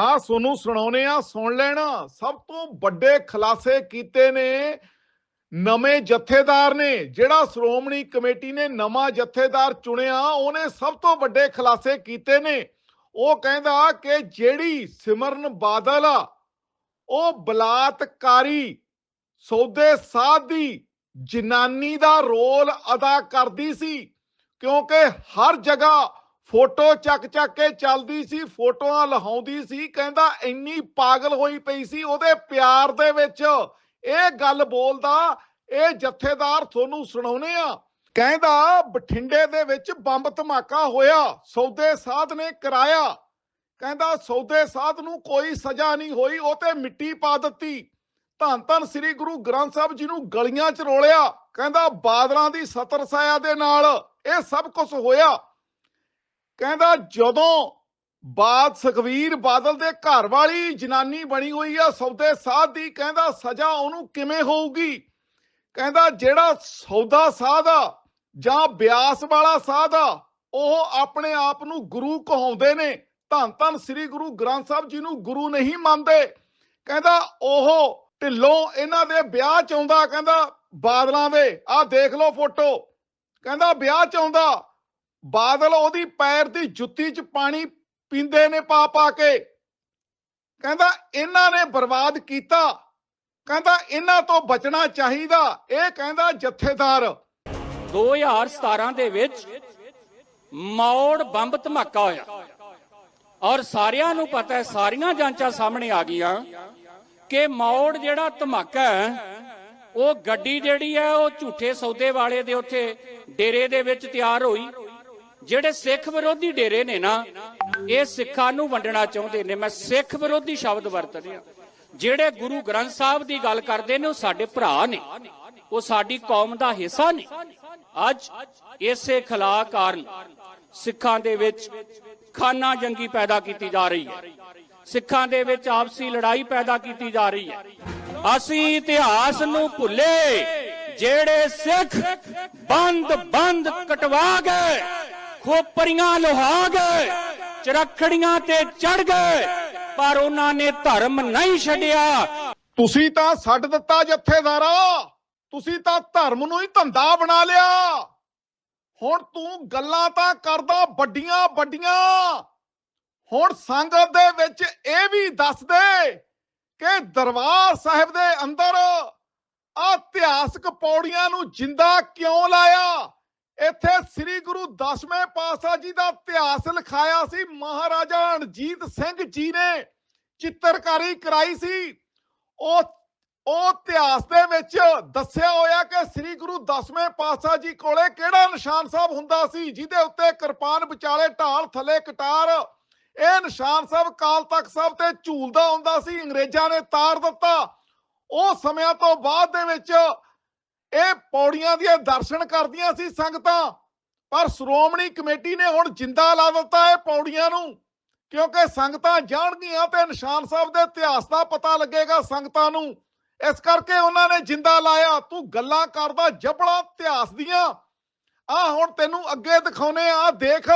ਆ ਸੋਨੂੰ ਸੁਣਾਉਨੇ ਆ, ਸੁਣ ਲੈਣਾ। ਸਭ ਤੋਂ ਵੱਡੇ ਖੁਲਾਸੇ ਕੀਤੇ ਨੇ ਨਵੇਂ ਜਥੇਦਾਰ ਨੇ, ਜਿਹੜਾ ਸ਼੍ਰੋਮਣੀ ਕਮੇਟੀ ਨੇ ਨਵਾਂ ਜਥੇਦਾਰ ਚੁਣਿਆ, ਉਹਨੇ ਸਭ ਤੋਂ ਵੱਡੇ ਖੁਲਾਸੇ ਕੀਤੇ ਨੇ। ਉਹ ਕਹਿੰਦਾ ਕਿ ਜਿਹੜੀ ਸਿਮਰਨ ਬਾਦਲ ਆ, ਉਹ ਬਲਾਤਕਾਰੀ, ਸੌਦੇ ਸਾਧ ਦੀ ਜਨਾਨੀ ਦਾ ਰੋਲ ਅਦਾ ਕਰਦੀ ਸੀ, ਕਿਉਂਕਿ ਹਰ ਜਗ੍ਹਾ ਫੋਟੋ ਚੱਕ ਚੱਕ ਕੇ ਚੱਲਦੀ ਸੀ, ਫੋਟੋਆਂ ਲਹਾਉਂਦੀ ਸੀ, ਕਹਿੰਦਾ ਇੰਨੀ ਪਾਗਲ ਹੋਈ ਪਈ ਸੀ ਉਹਦੇ ਪਿਆਰ ਦੇ ਵਿੱਚ। ਇਹ ਗੱਲ ਬੋਲਦਾ, ਇਹ ਜਥੇਦਾਰ ਤੁਹਾਨੂੰ ਸੁਣਾਉਨੇ ਆ ਕਹਿੰਦਾ, ਬਠਿੰਡੇ ਦੇ ਵਿੱਚ ਬੰਬ ਧਮਾਕਾ ਹੋਇਆ, ਸੌਦੇ ਸਾਧ ਨੇ ਕਰਾਇਆ। ਕਹਿੰਦਾ, ਸੌਦੇ ਸਾਧ ਨੂੰ ਕੋਈ ਸਜ਼ਾ ਨਹੀਂ ਹੋਈ, ਉਹ ਤੇ ਮਿੱਟੀ ਪਾ ਦਿੱਤੀ। ਧੰਨ ਧੰਨ ਸ੍ਰੀ ਗੁਰੂ ਗ੍ਰੰਥ ਸਾਹਿਬ ਜੀ ਨੂੰ ਗਲੀਆਂ 'ਚ ਰੋਲਿਆ। ਕਹਿੰਦਾ, ਬਾਦਲਾਂ ਦੀ ਸਤਰ ਸਾਇਆ ਦੇ ਨਾਲ ਇਹ ਸਭ ਕੁਝ ਹੋਇਆ। ਕਹਿੰਦਾ ਜਦੋਂ ਬਾਦ ਸੁਖਵੀਰ ਬਾਦਲ ਦੇ ਘਰ ਵਾਲੀ ਜਨਾਨੀ ਬਣੀ ਹੋਈ ਆ, ਸੌਦੇ ਸਾਧ ਦੀ, ਕਹਿੰਦਾ ਸਜ਼ਾ ਉਹਨੂੰ ਕਿਵੇਂ ਹੋਊਗੀ? ਕਹਿੰਦਾ ਜਿਹੜਾ ਸੌਦਾ ਸਾਧ ਆ ਜਾਂ ਬਿਆਸ ਵਾਲਾ ਸਾਧ ਆ, ਉਹ ਆਪਣੇ ਆਪ ਨੂੰ ਗੁਰੂ ਕਹਾਉਂਦੇ ਨੇ। ਧੰਨ ਧੰਨ ਸ੍ਰੀ ਗੁਰੂ ਗ੍ਰੰਥ ਸਾਹਿਬ ਜੀ ਨੂੰ ਗੁਰੂ ਨਹੀਂ ਮੰਨਦੇ। ਕਹਿੰਦਾ ਉਹ ਢਿੱਲੋਂ ਇਹਨਾਂ ਦੇ ਵਿਆਹ ਚ ਆਉਂਦਾ, ਕਹਿੰਦਾ ਬਾਦਲਾਂ ਦੇ। ਆਹ ਦੇਖ ਲਓ ਫੋਟੋ। ਕਹਿੰਦਾ ਵਿਆਹ ਚ ਆਉਂਦਾ ਬਾਦਲ ਉਹਦੀ ਪੈਰ ਦੀ ਜੁੱਤੀ ਚ ਪਾਣੀ ਪੀਂਦੇ ਨੇ ਪਾ ਪਾ ਕੇ। ਕਹਿੰਦਾ ਇਹਨਾਂ ਨੇ ਬਰਬਾਦ ਕੀਤਾ। ਕਹਿੰਦਾ ਇਹਨਾਂ ਤੋਂ ਬਚਣਾ ਚਾਹੀਦਾ। ਇਹ ਕਹਿੰਦਾ ਜਥੇਦਾਰ। 2017 ਦੇ ਵਿੱਚ ਮੌੜ ਬੰਬ ਧਮਾਕਾ ਹੋਇਆ। ਔਰ ਸਾਰਿਆਂ ਨੂੰ ਪਤਾ ਹੈ, ਸਾਰੀਆਂ ਜਾਂਚਾਂ ਸਾਹਮਣੇ ਆ ਗਈਆਂ ਕਿ ਮੌੜ ਜਿਹੜਾ ਧਮਾਕਾ ਹੈ, ਉਹ ਗੱਡੀ ਜਿਹੜੀ ਹੈ, ਉਹ ਝੂਠੇ ਸੌਦੇ ਵਾਲੇ ਦੇ ਉੱਥੇ ਡੇਰੇ ਦੇ ਵਿੱਚ ਤਿਆਰ ਹੋਈ। ਜਿਹੜੇ ਸਿੱਖ ਵਿਰੋਧੀ ਡੇਰੇ ਨੇ ਨਾ, ਇਹ ਸਿੱਖਾਂ ਨੂੰ ਵੰਡਣਾ ਚਾਹੁੰਦੇ ਨੇ। ਮੈਂ ਸਿੱਖ ਵਿਰੋਧੀ ਸ਼ਬਦ ਵਰਤ ਰਿਹਾ ਜਿਹੜੇ ਗੁਰੂ ਗ੍ਰੰਥ ਸਾਹਿਬ ਦੀ ਗੱਲ ਕਰਦੇ ਨੇ, ਉਹ ਸਾਡੇ ਭਰਾ ਨੇ। ਉਹ ਸਾਡੀ ਕੌਮ ਦਾ ਹਿੱਸਾ ਨੇ। ਅੱਜ ਇਸੇ ਖਲਾ ਕਾਰਨ ਸਿੱਖਾਂ ਦੇ ਵਿੱਚ ਖਾਨਾ ਜੰਗੀ ਪੈਦਾ ਕੀਤੀ ਜਾ ਰਹੀ ਹੈ। ਸਿੱਖਾਂ ਦੇ ਵਿੱਚ ਆਪਸੀ ਲੜਾਈ ਪੈਦਾ ਕੀਤੀ ਜਾ ਰਹੀ ਹੈ। ਅਸੀਂ ਇਤਿਹਾਸ ਨੂੰ ਭੁੱਲੇ, ਜਿਹੜੇ ਸਿੱਖ ਬੰਦ ਬੰਦ ਕਟਵਾ ਗਏ। ਖੋਪਰੀਆਂ ਲੋਹਾ ਗਏ, ਚਰਖੜੀਆਂ ਤੇ ਚੜ ਗਏ, ਪਰ ਉਹਨਾਂ ਨੇ ਧਰਮ ਨਹੀਂ ਛੱਡਿਆ। ਤੁਸੀਂ ਤਾਂ ਛੱਡ ਦਿੱਤਾ ਜਥੇਦਾਰਾ, ਤੁਸੀਂ ਤਾਂ ਧਰਮ ਨੂੰ ਹੀ ਧੰਦਾ ਬਣਾ ਲਿਆ। ਹੁਣ ਤੂੰ ਗੱਲਾਂ ਤਾਂ ਕਰਦਾ ਵੱਡੀਆਂ ਵੱਡੀਆਂ। ਹੁਣ ਸੰਗਤ ਦੇ ਵਿੱਚ ਇਹ ਵੀ ਦੱਸ ਦੇ ਕਿ ਦਰਬਾਰ ਸਾਹਿਬ ਦੇ ਅੰਦਰ ਆ ਇਤਿਹਾਸਕ ਪੌੜੀਆਂ ਨੂੰ ਜਿੰਦਾ ਕਿਉਂ ਲਾਇਆ? ਇੱਥੇ ਸ੍ਰੀ ਗੁਰੂ ਦਸਵੇਂ ਪਾਤਸ਼ਾਹ ਜੀ ਦਾ ਇਤਿਹਾਸ ਲਿਖਾਇਆ ਸੀ। ਮਹਾਰਾਜਾ ਰਣਜੀਤ ਸਿੰਘ ਜੀ ਨੇ ਚਿੱਤਰਕਾਰੀ ਕਰਾਈ ਸੀ। ਉਹ ਉਹ ਇਤਿਹਾਸ ਦੇ ਵਿੱਚ ਦੱਸਿਆ ਹੋਇਆ ਕਿ ਸ੍ਰੀ ਗੁਰੂ ਦਸਵੇਂ ਪਾਤਸ਼ਾਹ ਜੀ ਕੋਲੇ ਕਿਹੜਾ ਨਿਸ਼ਾਨ ਸਾਹਿਬ ਹੁੰਦਾ ਸੀ, ਜਿਹਦੇ ਉੱਤੇ ਕਿਰਪਾਨ ਵਿਚਾਲੇ ਢਾਲ ਥੱਲੇ ਕਟਾਰ, ਇਹ ਨਿਸ਼ਾਨ ਸਾਹਿਬ ਕਾਲ ਤਖਤ ਸਾਹਿਬ ਤੇ ਝੂਲਦਾ ਹੁੰਦਾ ਸੀ, ਅੰਗਰੇਜ਼ਾਂ ਨੇ ਤਾਰ ਦਿੱਤਾ। ਉਹ ਸਮਿਆਂ ਤੋਂ ਬਾਅਦ ਦੇ ਵਿੱਚ ਇਹ ਪੌੜੀਆਂ ਦੀਆਂ ਦਰਸ਼ਨ ਕਰਦੀਆਂ ਸੀ ਸੰਗਤਾਂ, ਪਰ ਸ਼੍ਰੋਮਣੀ ਕਮੇਟੀ ਨੇ ਹੁਣ ਜਿੰਦਾ ਲਾ ਦਿੱਤਾ ਇਹ ਪੌੜੀਆਂ ਨੂੰ, ਕਿਉਂਕਿ ਸੰਗਤਾਂ ਜਾਣਗੀਆਂ ਤੇ ਨਿਸ਼ਾਨ ਸਾਹਿਬ ਦੇ ਇਤਿਹਾਸ ਦਾ ਪਤਾ ਲੱਗੇਗਾ ਸੰਗਤਾਂ ਨੂੰ। ਇਸ ਕਰਕੇ ਉਹਨਾਂ ਨੇ ਜਿੰਦਾ ਲਾਇਆ, ਤੂੰ ਗੱਲਾਂ ਕਰਦਾ ਜਬੜਾ ਇਤਿਹਾਸ ਦੀਆਂ। ਆ ਹੁਣ ਤੈਨੂੰ ਅੱਗੇ ਦਿਖਾਉਨੇ ਆ ਦੇਖ।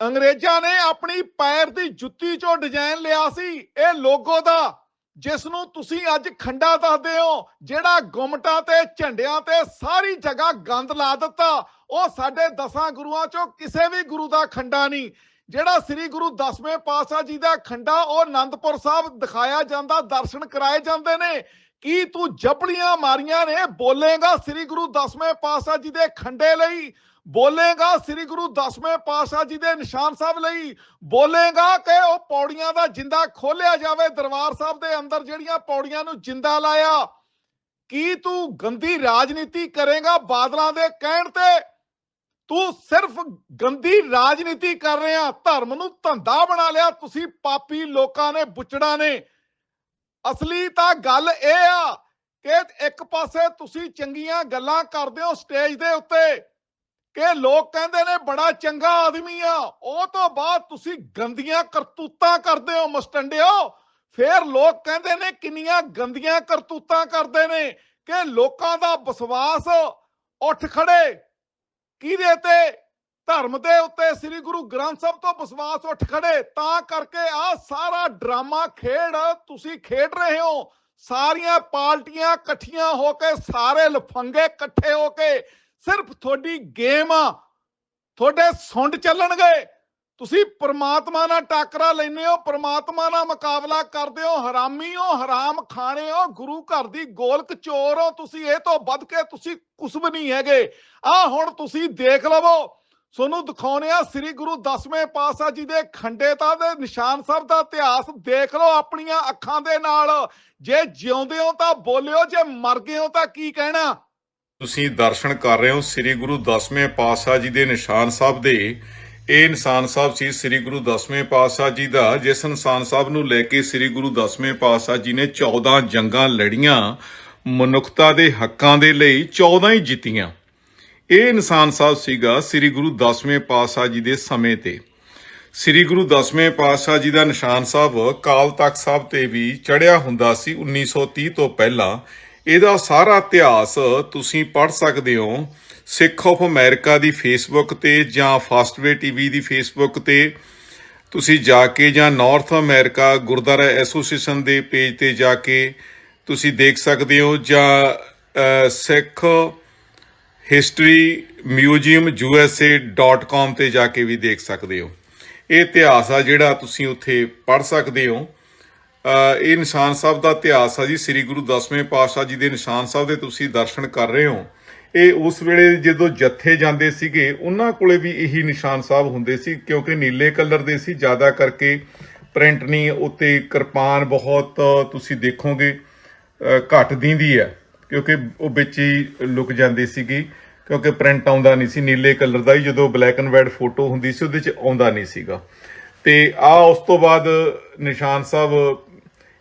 ਅੰਗਰੇਜ਼ਾਂ ਨੇ ਆਪਣੀ ਪੈਰ ਦੀ ਜੁੱਤੀ ਚੋਂ ਡਿਜ਼ਾਈਨ ਲਿਆ ਸੀ, ਇਹ ਲੋਗੋ ਦਾ। ਜਿਸ ਨੂੰ ਤੁਸੀਂ ਅੱਜ ਖੰਡਾ ਦੱਸਦੇ ਹੋ, ਜਿਹੜਾ ਗੁਮਟਾਂ ਤੇ, ਝੰਡਿਆਂ ਤੇ ਸਾਰੀ ਜਗ੍ਹਾ ਗੰਦ ਲਾ ਦਿੱਤਾ, ਉਹ ਸਾਡੇ ਦਸਾਂ ਗੁਰੂਆਂ ਚੋਂ ਕਿਸੇ ਵੀ ਗੁਰੂ ਦਾ ਖੰਡਾ ਨਹੀਂ। ਜਿਹੜਾ ਸ੍ਰੀ ਗੁਰੂ ਦਸਵੇਂ ਪਾਤਸ਼ਾਹ ਜੀ ਦਾ ਖੰਡਾ, ਉਹ ਆਨੰਦਪੁਰ ਸਾਹਿਬ ਦਿਖਾਇਆ ਜਾਂਦਾ, ਦਰਸ਼ਨ ਕਰਾਏ ਜਾਂਦੇ ਨੇ। ਕੀ ਤੂੰ ਜਬੜੀਆਂ ਮਾਰੀਆਂ ਨੇ, ਬੋਲੇਗਾ ਸ੍ਰੀ ਗੁਰੂ ਦਸਵੇਂ ਪਾਤਸ਼ਾਹ ਜੀ ਦੇ ਖੰਡੇ ਲਈ? ਬੋਲੇਗਾ ਸ੍ਰੀ ਗੁਰੂ ਦਸਵੇਂ ਪਾਤਸ਼ਾਹ ਜੀ ਦੇ ਨਿਸ਼ਾਨ ਸਾਹਿਬ ਲਈ। ਬੋਲੇਗਾ ਕਿ ਉਹ ਪੌੜੀਆਂ ਦਾ ਜਿੰਦਾ ਖੋਲਿਆ ਜਾਵੇ। ਦਰਬਾਰ ਸਾਹਿਬ ਦੇ ਅੰਦਰ ਜਿਹੜੀਆਂ ਪੌੜੀਆਂ ਨੂੰ ਜਿੰਦਾ ਲਾਇਆ, ਕੀ ਤੂੰ ਗੰਦੀ ਰਾਜਨੀਤੀ ਕਰੇਗਾ ਬਾਦਲਾਂ ਦੇ ਕਹਿਣ ਤੇ? ਤੂੰ ਸਿਰਫ ਗੰਦੀ ਰਾਜਨੀਤੀ ਕਰ ਰਿਹਾ, ਧਰਮ ਨੂੰ ਧੰਦਾ ਬਣਾ ਲਿਆ, ਤੁਸੀਂ ਪਾਪੀ ਲੋਕਾਂ ਨੇ, ਬੁੱਚੜਾਂ ਨੇ। ਅਸਲੀ ਤਾਂ ਗੱਲ ਇਹ ਆ ਕਿ ਇੱਕ ਪਾਸੇ ਤੁਸੀਂ ਚੰਗੀਆਂ ਗੱਲਾਂ ਕਰਦੇ ਹੋ ਸਟੇਜ ਦੇ ਉੱਤੇ ਕਿ ਲੋਕ ਕਹਿੰਦੇ ਨੇ ਬੜਾ ਚੰਗਾ ਆਦਮੀ ਆ। ਉਹ ਤੋਂ ਬਾਅਦ ਤੁਸੀਂ ਗੰਦੀਆਂ ਕਰਤੂਤਾਂ ਕਰਦੇ ਹੋ ਮਸਟੰਡਿਓ। ਫੇਰ ਲੋਕ ਕਹਿੰਦੇ ਨੇ ਕਿੰਨੀਆਂ ਗੰਦੀਆਂ ਕਰਤੂਤਾਂ ਕਰਦੇ ਨੇ ਕਿ ਲੋਕਾਂ ਦਾ ਵਿਸ਼ਵਾਸ ਉੱਠ ਖੜੇ। ਕਿਹਦੇ ਤੇ? ਧਰਮ ਦੇ ਉੱਤੇ ਸ੍ਰੀ ਗੁਰੂ ਗ੍ਰੰਥ ਸਾਹਿਬ ਤੋਂ ਵਿਸ਼ਵਾਸ ਉੱਠ ਖੜੇ। ਤਾਂ ਕਰਕੇ ਆ ਸਾਰਾ ਡਰਾਮਾ ਖੇਡ ਤੁਸੀਂ ਖੇਡ ਰਹੇ ਹੋ। ਸਾਰੀਆਂ ਪਾਰਟੀਆਂ ਇਕੱਠੀਆਂ ਹੋ ਕੇ, ਸਾਰੇ ਲਫੰਗੇ ਇਕੱਠੇ ਹੋ ਕੇ ਸਿਰਫ ਤੁਹਾਡੀ ਗੇਮ ਆ। ਤੁਹਾਡੇ ਸੁੰਡ ਚੱਲਣਗੇ। ਤੁਸੀਂ ਪਰਮਾਤਮਾ ਨਾਲ ਟਾਕਰਾ ਲੈਂਦੇ ਹੋ, ਪ੍ਰਮਾਤਮਾ ਨਾਲ ਮੁਕਾਬਲਾ ਕਰਦੇ ਹੋ, ਹਰਾਮੀ ਹੋ, ਹਰਾਮ ਖਾਣੇ ਹੋ, ਗੁਰੂ ਘਰ ਦੀ ਗੋਲਕ ਚੋਰ ਹੋ। ਤੁਸੀਂ ਇਹ ਤੋਂ ਵੱਧ ਕੇ ਤੁਸੀਂ ਕੁਝ ਵੀ ਨਹੀਂ ਹੈਗੇ। ਆ ਹੁਣ ਤੁਸੀਂ ਦੇਖ ਲਵੋ। ਤੁਹਾਨੂੰ ਦਿਖਾਉਣੇ ਆ ਸ੍ਰੀ ਗੁਰੂ ਦਸਵੇਂ ਪਾਤਸ਼ਾਹ ਜੀ ਦੇ ਖੰਡੇਤਾ ਦੇ ਨਿਸ਼ਾਨ ਸਾਹਿਬ ਦਾ ਇਤਿਹਾਸ। ਦੇਖ ਲਓ ਆਪਣੀਆਂ ਅੱਖਾਂ ਦੇ ਨਾਲ। ਜੇ ਜਿਉਂਦੇ ਹੋ ਤਾਂ ਬੋਲਿਓ, ਜੇ ਮਰ ਗਏ ਹੋ ਤਾਂ ਕੀ ਕਹਿਣਾ? ਤੁਸੀਂ ਦਰਸ਼ਨ ਕਰ ਰਹੇ ਹੋ ਸ੍ਰੀ ਗੁਰੂ ਦਸਵੇਂ ਪਾਤਸ਼ਾਹ ਜੀ ਦੇ ਨਿਸ਼ਾਨ ਸਾਹਿਬ ਦੇ। ਇਹ ਨਿਸ਼ਾਨ ਸਾਹਿਬ ਸੀ ਸ੍ਰੀ ਗੁਰੂ ਦਸਵੇਂ ਪਾਤਸ਼ਾਹ ਜੀ ਦਾ, ਜਿਸ ਨਿਸ਼ਾਨ ਸਾਹਿਬ ਨੂੰ ਲੈ ਕੇ ਸ੍ਰੀ ਗੁਰੂ ਦਸਵੇਂ ਪਾਤਸ਼ਾਹ ਜੀ ਨੇ 14 ਜੰਗਾਂ ਲੜੀਆਂ, ਮਨੁੱਖਤਾ ਦੇ ਹੱਕਾਂ ਦੇ ਲਈ 14 ਹੀ ਜਿੱਤੀਆਂ। ਇਹ ਨਿਸ਼ਾਨ ਸਾਹਿਬ ਸੀਗਾ ਸ੍ਰੀ ਗੁਰੂ ਦਸਵੇਂ ਪਾਤਸ਼ਾਹ ਜੀ ਦੇ ਸਮੇਂ ਤੇ। ਸ੍ਰੀ ਗੁਰੂ ਦਸਵੇਂ ਪਾਤਸ਼ਾਹ ਜੀ ਦਾ ਨਿਸ਼ਾਨ ਸਾਹਿਬ ਕਾਲ ਤਖਤ ਸਾਹਿਬ ਤੇ ਵੀ ਚੜਿਆ ਹੁੰਦਾ ਸੀ 1930 ਤੋਂ ਪਹਿਲਾਂ। ਇਹਦਾ ਸਾਰਾ ਇਤਿਹਾਸ ਤੁਸੀਂ ਪੜ੍ਹ ਸਕਦੇ ਹੋ। ਸਿੱਖ ਆਫ ਅਮਰੀਕਾ ਦੀ ਫੇਸਬੁੱਕ ਤੇ ਜਾਂ ਫਾਸਟਵੇ ਟੀਵੀ ਦੀ ਫੇਸਬੁੱਕ ਤੇ। ਤੁਸੀਂ ਜਾ ਕੇ ਜਾਂ ਨਾਰਥ ਅਮਰੀਕਾ ਗੁਰਦੁਆਰਾ ਐਸੋਸੀਏਸ਼ਨ ਦੇ ਪੇਜ ਤੇ ਜਾ ਕੇ ਤੁਸੀਂ ਦੇਖ ਸਕਦੇ ਹੋ ਜਾਂ ਸਿੱਖ ਹਿਸਟਰੀ ਮਿਊਜ਼ੀਅਮ usa.com ਤੇ ਜਾ ਕੇ ਵੀ ਦੇਖ ਸਕਦੇ ਹੋ। ਇਹ ਇਤਿਹਾਸ ਆ ਜਿਹੜਾ ਤੁਸੀਂ ਉੱਥੇ ਪੜ੍ਹ ਸਕਦੇ ਹੋ। ਇਹ ਨਿਸ਼ਾਨ ਸਾਹਿਬ ਦਾ ਇਤਿਹਾਸ ਆ ਜੀ ਸ੍ਰੀ ਗੁਰੂ ਦਸਵੇਂ ਪਾਤਸ਼ਾਹ ਜੀ ਦੇ ਨਿਸ਼ਾਨ ਸਾਹਿਬ ਦੇ ਤੁਸੀਂ ਦਰਸ਼ਨ ਕਰ ਰਹੇ ਹੋ। ਇਹ ਉਸ ਵੇਲੇ ਜਦੋਂ ਜੱਥੇ ਜਾਂਦੇ ਸੀਗੇ ਉਹਨਾਂ ਕੋਲੇ ਵੀ ਇਹੀ ਨਿਸ਼ਾਨ ਸਾਹਿਬ ਹੁੰਦੇ ਸੀ ਕਿਉਂਕਿ ਨੀਲੇ ਕਲਰ ਦੇ ਸੀ ਜ਼ਿਆਦਾ ਕਰਕੇ ਪ੍ਰਿੰਟ ਨਹੀਂ ਉੱਤੇ ਕਿਰਪਾਨ ਬਹੁਤ ਤੁਸੀਂ ਦੇਖੋਗੇ ਅ, ਘੱਟ ਦਿੰਦੀ ਹੈ ਕਿਉਂਕਿ ਉਹ ਵਿੱਚ ਹੀ ਲੁਕ ਜਾਂਦੀ ਸੀਗੀ ਕਿਉਂਕਿ ਪ੍ਰਿੰਟ ਆਉਂਦਾ ਨਹੀਂ ਸੀ ਨੀਲੇ ਕਲਰ ਦਾ ਹੀ ਜਦੋਂ ਬਲੈਕ ਐਂਡ ਵਾਈਟ ਫੋਟੋ ਹੁੰਦੀ ਸੀ ਉਹਦੇ 'ਚ ਆਉਂਦਾ ਨਹੀਂ ਸੀਗਾ। ਤੇ ਆ ਉਸ ਤੋਂ ਬਾਅਦ ਨਿਸ਼ਾਨ ਸਾਹਿਬ